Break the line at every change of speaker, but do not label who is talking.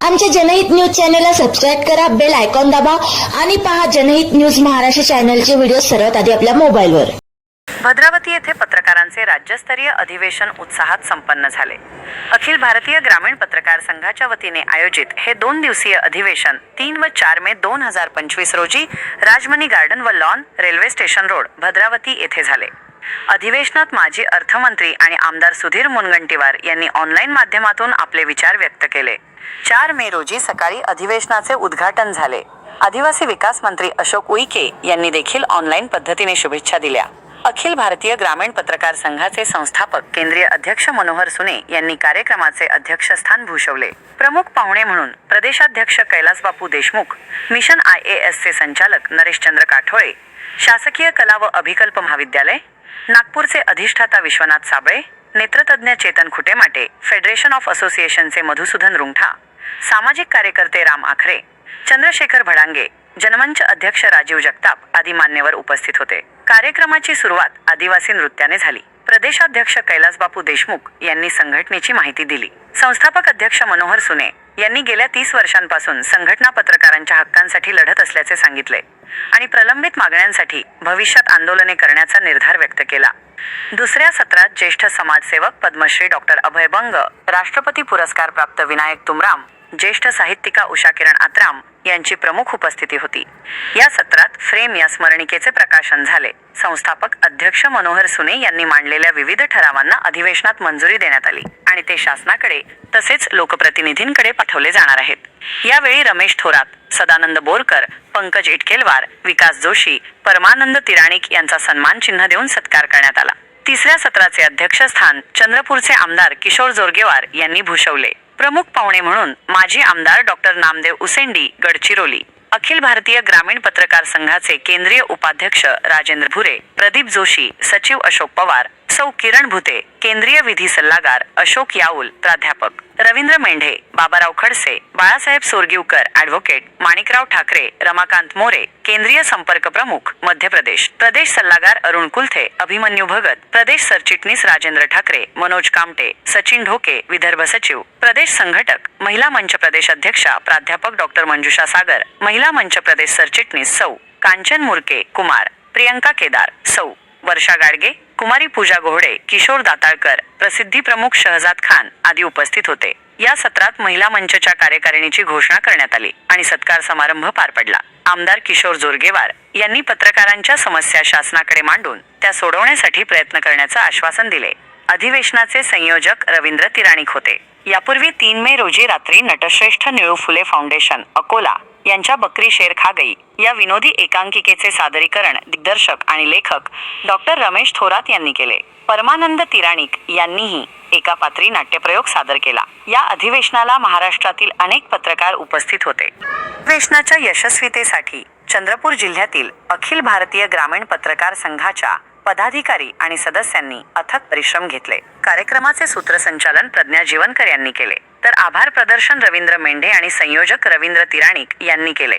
आमच्या जनहित न्यूज चॅनलला सबस्क्राईब करा बेल आयकॉन दाबा आणि पहा जनहित न्यूज महाराष्ट्र चॅनलचे व्हिडिओ सर्वात आधी आपल्या मोबाईलवर.
भद्रावती येथे पत्रकारांचे राज्यस्तरीय अधिवेशन उत्साहात संपन्न झाले. अखिल भारतीय ग्रामीण पत्रकार संघाच्या वतीने आयोजित हे दोन दिवसीय अधिवेशन तीन व चार मे दोन हजार पंचवीस रोजी राजमणी गार्डन व lawn railway station road Bhadravati येथे झाले. अधिवेशनात माजी अर्थमंत्री आणि आमदार सुधीर मुनगंटीवार यांनी ऑनलाईन माध्यमातून आपले विचार व्यक्त केले. चार मे रोजी सकाळी अधिवेशनाचे उद्घाटन झाले. आदिवासी विकास मंत्री अशोक उईके यांनी देखील ऑनलाईन पद्धतीने शुभेच्छा दिल्या. अखिल भारतीय ग्रामीण पत्रकार संघाचे संस्थापक केंद्रीय अध्यक्ष मनोहर सुने यांनी कार्यक्रमाचे अध्यक्षस्थान भूषवले. प्रमुख पाहुणे म्हणून प्रदेशाध्यक्ष Kailasbapu Deshmukh mission I A S चे संचालक नरेशचंद्र काठोळे शासकीय कला व अभिकल्प महाविद्यालय नागपूरचे अधिष्ठाता विश्वनाथ साबळे नेत्रतज्ञ चेतन खुटेमाटे फेडरेशन ऑफ असोसिएशनचे मधुसूदन रुंगठा सामाजिक कार्यकर्ते राम आखरे चंद्रशेखर भडांगे जनमंच अध्यक्ष राजीव जगताप आदी मान्यवर उपस्थित होते. कार्यक्रमाची सुरुवात आदिवासी नृत्याने झाली. प्रदेशाध्यक्ष कैलासबापू देशमुख यांनी संघटनेची माहिती दिली. संस्थापक अध्यक्ष मनोहर सुने यांनी गेल्या तीस वर्षांपासून संघटना पत्रकारांच्या हक्कांसाठी लढत असल्याचे सांगितले आणि प्रलंबित मागण्यांसाठी भविष्यात आंदोलने करण्याचा निर्धार व्यक्त केला. दुसऱ्या सत्रात ज्येष्ठ समाजसेवक पद्मश्री डॉक्टर अभय बंग राष्ट्रपती पुरस्कार प्राप्त विनायक तुमराम ज्येष्ठ साहित्यिका उषा किरण आत्राम यांची प्रमुख उपस्थिती होती. या सत्रात फ्रेम या स्मरणिकेचे प्रकाशन झाले. संस्थापक अध्यक्ष मनोहर सुने यांनी मांडलेल्या विविध ठरावांना अधिवेशनात मंजुरी देण्यात आली आणि ते शासनाकडे तसेच लोकप्रतिनिधींकडे पाठवले जाणार आहेत. यावेळी रमेश थोरात सदानंद बोरकर पंकज इटकेलवार विकास जोशी परमानंद तिराणिक यांचा सन्मान चिन्ह देऊन सत्कार करण्यात आला. तिसऱ्या सत्राचे अध्यक्षस्थान चंद्रपूरचे आमदार किशोर जोरगेवार यांनी भूषवले. प्रमुख पाहुणे म्हणून माजी आमदार डॉक्टर नामदेव उसेंडी गडचिरोली अखिल भारतीय ग्रामीण पत्रकार संघाचे केंद्रीय उपाध्यक्ष राजेंद्र भुरे प्रदीप जोशी सचिव अशोक पवार सौ किरण भुते केंद्रीय विधी सल्लागार अशोक याऊल प्राध्यापक. रवींद्र मेंढे बाबाराव खडसे बाळासाहेब सोरगिवकर ॲडव्होकेट माणिकराव ठाकरे रमाकांत मोरे केंद्रीय संपर्क प्रमुख मध्य प्रदेश प्रदेश सल्लागार अरुण कुलथे अभिमन्यू भगत. प्रदेश सरचिटणीस राजेंद्र ठाकरे मनोज कामटे सचिन ढोके विदर्भ सचिव. प्रदेश संघटक महिला मंच प्रदेश अध्यक्षा प्राध्यापक डॉक्टर मंजुषा सागर. महिला मंच प्रदेश सरचिटणीस सौ. कांचन मुरके कुमार. प्रियंका केदार सौ. वर्षा गाडगे कुमारी पूजा घोडे किशोर दाताळकर प्रसिद्धी प्रमुख शहजाद खान आदी उपस्थित होते. या सत्रात महिला मंचच्या कार्यकारिणीची घोषणा करण्यात आली आणि सत्कार समारंभ पार पडला. आमदार किशोर जोरगेवार यांनी पत्रकारांच्या समस्या शासनाकडे मांडून त्या सोडवण्यासाठी प्रयत्न करण्याचं आश्वासन दिले. अधिवेशनाचे संयोजक रवींद्र तिराणिक होते. यापूर्वी तीन मे रोजी रात्री नटश्रेष्ठ निळू फुले फाउंडेशन अकोला यांच्या बकरी शेर खा गई. या विनोदी एकांकिकेचे सादरीकरण दिग्दर्शक आणि लेखक डॉक्टर रमेश थोरात यांनी केले. परमानंद तिराणिक यांनीही एका पात्री नाट्यप्रयोग सादर केला. या अधिवेशनाला महाराष्ट्रातील अनेक पत्रकार उपस्थित होते. अधिवेशनाच्या यशस्वीतेसाठी चंद्रपूर जिल्ह्यातील अखिल भारतीय ग्रामीण पत्रकार संघाच्या पदाधिकारी आणि सदस्यांनी अथक परिश्रम घेतले. कार्यक्रमाचे सूत्रसंचालन प्रज्ञा जीवनकर यांनी केले. तर आभार प्रदर्शन रवींद्र मेंढे आणि संयोजक रवींद्र तिराणिक यांनी केले.